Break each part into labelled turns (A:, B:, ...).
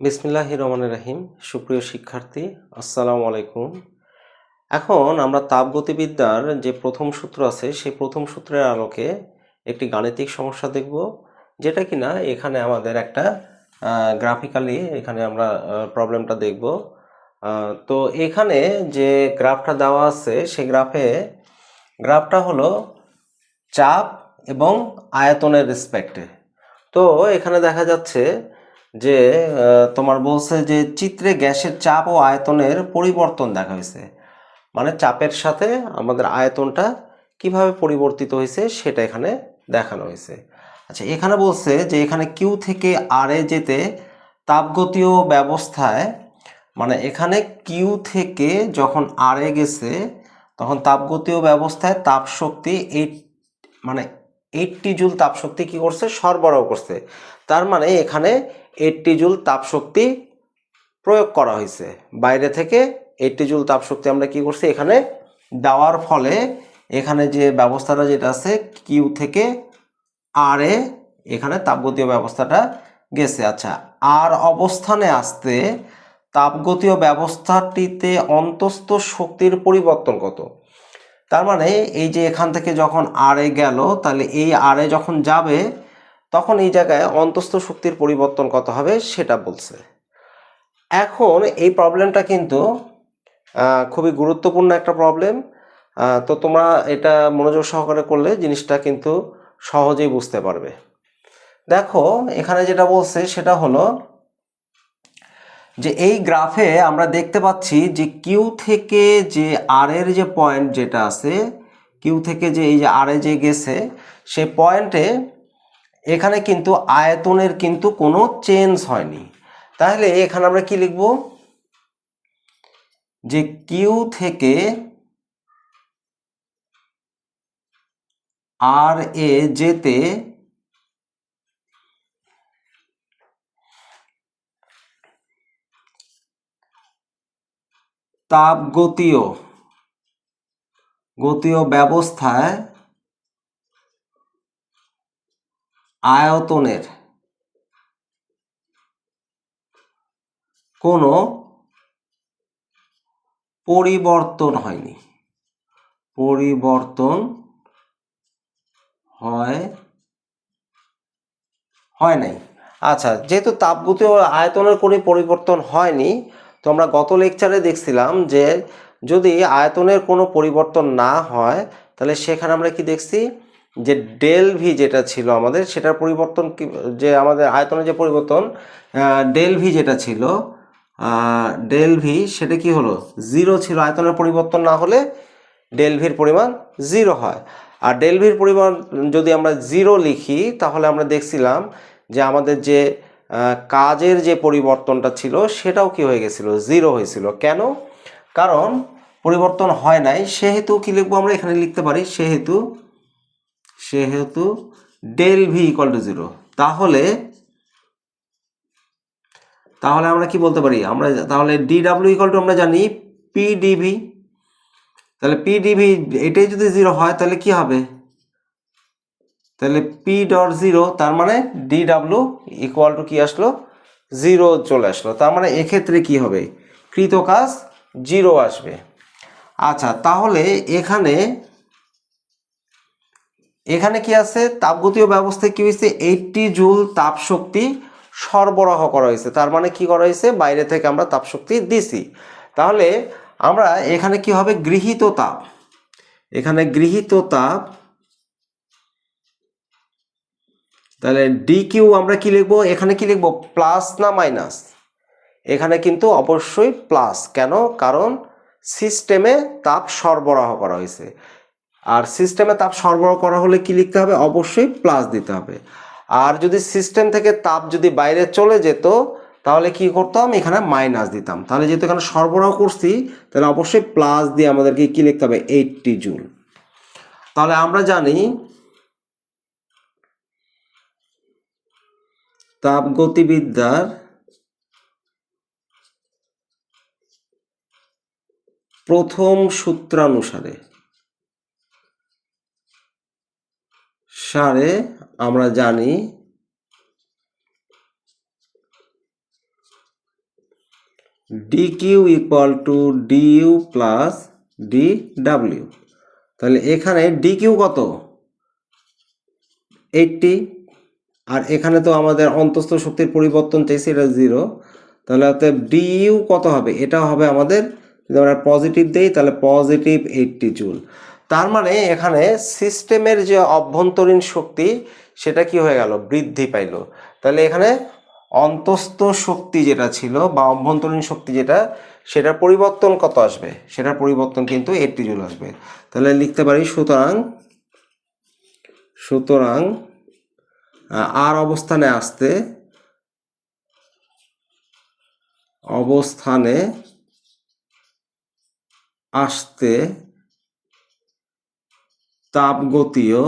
A: বিসমিল্লাহ রহমান রাহিম। সুপ্রিয় শিক্ষার্থী, আসসালামু আলাইকুম। এখন আমরা তাপগতিবিদ্যার যে প্রথম সূত্র আছে, সেই প্রথম সূত্রের আলোকে একটি গাণিতিক সমস্যা দেখব, যেটা কিনা এখানে আমাদের একটা গ্রাফিক্যালি এখানে আমরা প্রবলেমটা দেখব। তো এখানে যে গ্রাফটা দেওয়া আছে, সেই গ্রাফে, গ্রাফটা হলো চাপ এবং আয়তনের রেসপেক্টে তো এখানে দেখা যাচ্ছে যে তোমার বলছে যে চিত্রে গ্যাসের চাপ ও আয়তনের পরিবর্তন দেখা হয়েছে। মানে চাপের সাথে আমাদের আয়তনটা কীভাবে পরিবর্তিত হয়েছে সেটা এখানে দেখানো হয়েছে। আচ্ছা এখানে বলছে যে এখানে কিউ থেকে আর এ যেতে তাপগতীয় ব্যবস্থায় মানে এখানে কিউ থেকে যখন আর এ গেছে, তখন তাপগতীয় ব্যবস্থায় তাপ শক্তি এইট মানে এইটটি জুল তাপ শক্তি কি করছে? সরবরাহ করছে। তার মানে এখানে এইটটি জুল তাপ শক্তি প্রয়োগ করা হয়েছে। বাইরে থেকে এইটটি জুল তাপ শক্তি আমরা কি করছি? এখানে দেওয়ার ফলে এখানে যে ব্যবস্থাটা যেটা আছে কিউ থেকে আর এ এখানে তাপগতীয় ব্যবস্থাটা গেছে। আচ্ছা আর অবস্থানে আসতে তাপগতীয় ব্যবস্থাটিতে অন্তস্থ শক্তির পরিবর্তন কত? তার মানে এই যে এখান থেকে যখন আর এ গেল, তাহলে এই আর এ যখন যাবে তখন এই জায়গায় অন্তস্থ শক্তির পরিবর্তন কত হবে সেটা বলছে। এখন এই প্রবলেমটা কিন্তু খুবই গুরুত্বপূর্ণ একটা প্রবলেম তো তোমরা এটা মনোযোগ সহকারে করলে জিনিসটা কিন্তু সহজেই বুঝতে পারবে। দেখো, এখানে যেটা বলছে সেটা হলো যে এই গ্রাফে আমরা দেখতে পাচ্ছি যে কিউ থেকে যে আর এর যে পয়েন্ট যেটা আছে কিউ থেকে যে এই যে আর এ যে গেছে, সে পয়েন্টে এখানে কিন্তু আয়তনের কিন্তু কোনো চেঞ্জ হয়নি। তাহলে এখানে আমরা কি লিখব? যে কিউ থেকে আর এ যেতে তাপগতীয়, গতীয় ব্যবস্থায় আয়তনের কোনো পরিবর্তন হয়নি। পরিবর্তন হয় হয় নাই। আচ্ছা যেহেতু তাপগতীয় আয়তনের কোনো পরিবর্তন হয়নি, তো আমরা গত লেকচারে দেখছিলাম যে যদি আয়তনের কোনো পরিবর্তন না হয়, তাহলে সেখানে আমরা কি দেখছি? যে ডেল ভি যেটা ছিল আমাদের, সেটার পরিবর্তন কি, যে আমাদের আয়তনের যে পরিবর্তন ডেল ভি যেটা ছিল ডেল ভি সেটা কি হলো? জিরো ছিল, আয়তনের পরিবর্তন না হলে ডেল ভির পরিমাণ জিরো হয়। আর ডেল ভির পরিমাণ যদি আমরা জিরো লিখি, তাহলে আমরা দেখছিলাম যে আমাদের যে কাজের যে পরিবর্তনটা ছিল, সেটাও কি হয়ে গেছিল? জিরো হয়েছিল। কেন? কারণ পরিবর্তন হয় নাই। সেহেতু কি লিখব আমরা? এখানে লিখতে পারি, সেহেতু সেহেতু del V equal to zero তাহলে তাহলে আমরা কি বলতে পারি? আমরা তাহলে ডি ডাব্লিউ ইকুয়াল টু আমরা জানি পি ডিভি তাহলে পি ডিভি এটাই যদি জিরো হয়, তাহলে কি হবে? তাহলে পি ডট জিরো তার মানে ডি ডাব্লিউ ইকুয়াল টু কি আসলো? জিরো চলে আসলো। তার মানে এক্ষেত্রে কি হবে? কৃত কাজ জিরো আসবে। আচ্ছা তাহলে এখানে এখানে কি আছে? তাপগতীয় ব্যবস্থায় কি হয়েছে? এইটটি জুল তাপ শক্তি সরবরাহ করা হয়েছে। তার মানে কি করা হয়েছে? বাইরে থেকে আমরা তাপ শক্তি দিছি। তাহলে আমরা এখানে কি হবে? গৃহীত তাপ। এখানে গৃহীত তাপ, তাহলে ডি কিউ আমরা কি লিখব? এখানে কি লিখব? প্লাস না মাইনাস এখানে কিন্তু অবশ্যই প্লাস কেন? কারণ সিস্টেমে তাপ সরবরাহ করা হয়েছে। আর সিস্টেমে তাপ সরবরাহ করা হলে কি লিখতে হবে? অবশ্যই প্লাস দিতে হবে। আর যদি সিস্টেম থেকে তাপ যদি বাইরে চলে যেত, তাহলে কি করতাম? এখানে মাইনাস দিতাম। তাহলে যেহেতু এখানে সরবরাহ করছি, তাহলে অবশ্যই প্লাস দিয়ে আমাদেরকে কি লিখতে হবে? এইটটি জুল তাহলে আমরা জানি তাপগতিবিদ্যার প্রথম সূত্রানুসারে সারে আমরা জানি D Q equal to D U plus D W তাহলে এখানে ডি কিউ কত? এইটটি আর এখানে তো আমাদের অন্তস্থ শক্তির পরিবর্তন চাইছি, এটা জিরো তাহলে অতএব ডি ইউ কত হবে? এটা হবে আমাদের, যদি আমরা পজিটিভ দেই, তাহলে পজিটিভ এইটটি জুল। তার মানে এখানে সিস্টেমের যে অভ্যন্তরীণ শক্তি, সেটা কি হয়ে গেল? বৃদ্ধি পাইল। তাহলে এখানে অন্তস্থ শক্তি যেটা ছিল বা অভ্যন্তরীণ শক্তি যেটা, সেটার পরিবর্তন কত আসবে? সেটার পরিবর্তন কিন্তু এইটটি জুল আসবে। তাহলে লিখতে পারি, সুতরাং সুতরাং আর অবস্থানে আসতে অবস্থানে আসতে তাপগতীয়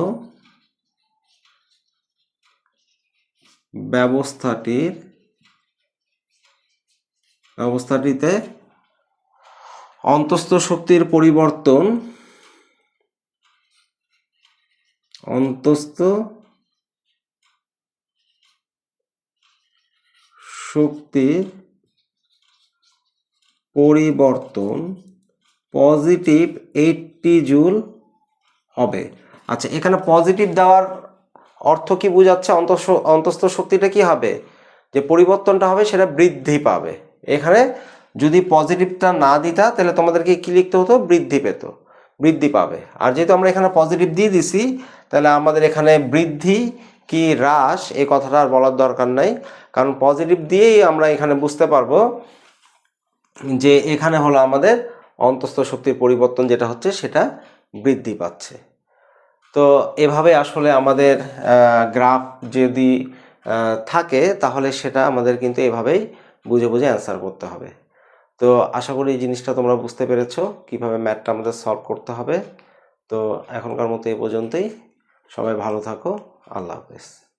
A: ব্যবস্থাটির ব্যবস্থাটিতে অন্তস্থ শক্তির পরিবর্তন অন্তস্থ শক্তির পরিবর্তন পজিটিভ এইটটি জুল হবে। আচ্ছা এখানে পজিটিভ দেওয়ার অর্থ কি বোঝাচ্ছে? অন্তঃ অন্তস্থ শক্তিটা কি হবে? যে পরিবর্তনটা হবে সেটা বৃদ্ধি পাবে। এখানে যদি পজিটিভটা না দিতা, তাহলে তোমাদেরকে কি লিখতে হতো? বৃদ্ধি পেত। বৃদ্ধি পাবে। আর যেহেতু আমরা এখানে পজিটিভ দিয়ে দিছি, তাহলে আমাদের এখানে বৃদ্ধি কি হ্রাস এই কথাটা আর বলার দরকার নাই। কারণ পজিটিভ দিয়েই আমরা এখানে বুঝতে পারব যে এখানে হলো আমাদের অন্তস্থ শক্তির পরিবর্তন যেটা হচ্ছে সেটা বৃদ্ধি পাচ্ছে। তো এভাবে আসলে আমাদের গ্রাফ যদি থাকে তাহলে সেটা আমাদের কিন্তু এভাবেই বুঝে বুঝে অ্যান্সার করতে হবে। তো আশা করি এই জিনিসটা তোমরা বুঝতে পেরেছ, কীভাবে ম্যাথটা আমাদের সলভ করতে হবে। তো এখনকার মতো এ পর্যন্তই। সবাই ভালো থাকো। আল্লাহ হাফেজ।